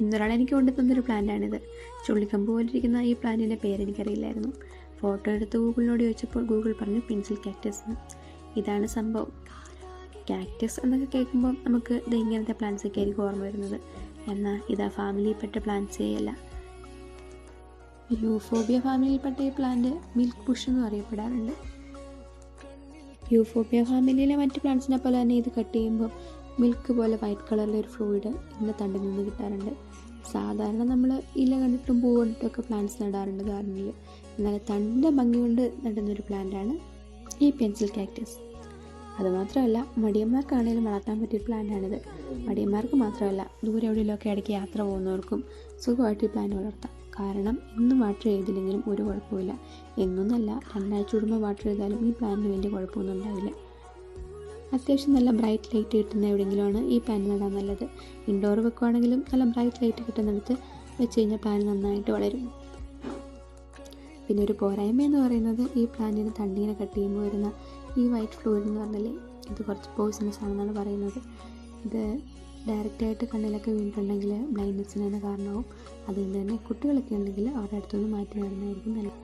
ഇന്നൊരാൾ എനിക്ക് കൊണ്ടു തന്നൊരു പ്ലാന്റാണിത് ചുള്ളിക്കമ്പ് പോലിരിക്കുന്ന ഈ പ്ലാന്റിന്റെ പേരെനിക്കറിയില്ലായിരുന്നു ഫോട്ടോ എടുത്ത് ഗൂഗിളിനോട് ചോദിച്ചപ്പോൾ ഗൂഗിൾ പറഞ്ഞു പെൻസിൽ കാക്ടസ് എന്ന് ഇതാണ് സംഭവം. കാക്ടസ് എന്നൊക്കെ കേൾക്കുമ്പോൾ നമുക്ക് ഇത് ഇങ്ങനത്തെ പ്ലാന്റ്സ് ഒക്കെ ആയിരിക്കും ഓർമ്മ വരുന്നത്. എന്നാൽ ഇതാ ഫാമിലിയിൽപ്പെട്ട പ്ലാന്റ്സേ അല്ല യൂഫോബിയ ഫാമിലിയിൽപ്പെട്ട ഈ പ്ലാന്റ് മിൽക്ക് പുഷ് എന്ന് അറിയപ്പെടാറുണ്ട്. യൂഫോബിയ ഫാമിലിയിലെ മറ്റ് പ്ലാന്റ്സിനെ പോലെ തന്നെ ഇത് കട്ട് ചെയ്യുമ്പോൾ മിൽക്ക് പോലെ വൈറ്റ് കളറിലെ ഒരു ഫ്ലൂയിഡ് ഇതിന്റെ തണ്ടിൽ നിന്ന് കിട്ടാറുണ്ട്. സാധാരണ നമ്മൾ ഇല കണ്ടിട്ടും പൂ കണ്ടിട്ടും ഒക്കെ പ്ലാന്റ്സ് നടാറുണ്ട് ഗാർഡനിൽ എന്നാൽ തണ്ടിന്റെ ഭംഗി കൊണ്ട് നടുന്നൊരു പ്ലാന്റാണ് ഈ പെൻസിൽ കാക്ടസ് അതുമാത്രമല്ല മടിയന്മാർക്കാണെങ്കിലും വളർത്താൻ പറ്റിയ പ്ലാന്റാണിത് മടിയന്മാർക്ക് മാത്രമല്ല ദൂരെ എവിടെയെങ്കിലുമൊക്കെ ഇടയ്ക്ക് യാത്ര പോകുന്നവർക്കും സുഖമായിട്ട് ഈ പ്ലാന്റ് വളർത്താം. കാരണം എന്നും വാട്ടർ ചെയ്തില്ലെങ്കിലും ഒരു കുഴപ്പമില്ല എന്നൊന്നല്ല രണ്ടാഴ്ച കൂടുമ്പോൾ വാട്ടർ ചെയ്താലും ഈ പ്ലാന്റിന് വലിയ കുഴപ്പമൊന്നും ഉണ്ടാവില്ല. അത്യാവശ്യം നല്ല ബ്രൈറ്റ് ലൈറ്റ് കിട്ടുന്ന എവിടെയെങ്കിലുമാണ് ഈ പാൻ നടാൻ നല്ലത്. ഇൻഡോർ വെക്കുവാണെങ്കിലും നല്ല ബ്രൈറ്റ് ലൈറ്റ് കിട്ടുന്നിടത്ത് വെച്ച് കഴിഞ്ഞാൽ പാൻ നന്നായിട്ട് വളരും. പിന്നെ ഒരു പോരായ്മ എന്ന് പറയുന്നത് ഈ പ്ലാന്റിന് തണ്ണീനെ കട്ട് ചെയ്യുമ്പോൾ വരുന്ന ഈ വൈറ്റ് ഫ്ലൂയിഡ് എന്ന് പറഞ്ഞാൽ ഇത് കുറച്ച് പോയിസണസ് ആണെന്നാണ് പറയുന്നത്. ഇത് ഡയറക്റ്റായിട്ട് കണ്ണിലൊക്കെ വീണിട്ടുണ്ടെങ്കിൽ ബ്ലൈൻഡ്നെസ്സിന് തന്നെ കാരണമാവും. അതുകൊണ്ട് തന്നെ കുട്ടികളൊക്കെ ഉണ്ടെങ്കിൽ അവരുടെ അടുത്തുനിന്ന് മാറ്റി നടന്നായിരിക്കും നല്ലത്.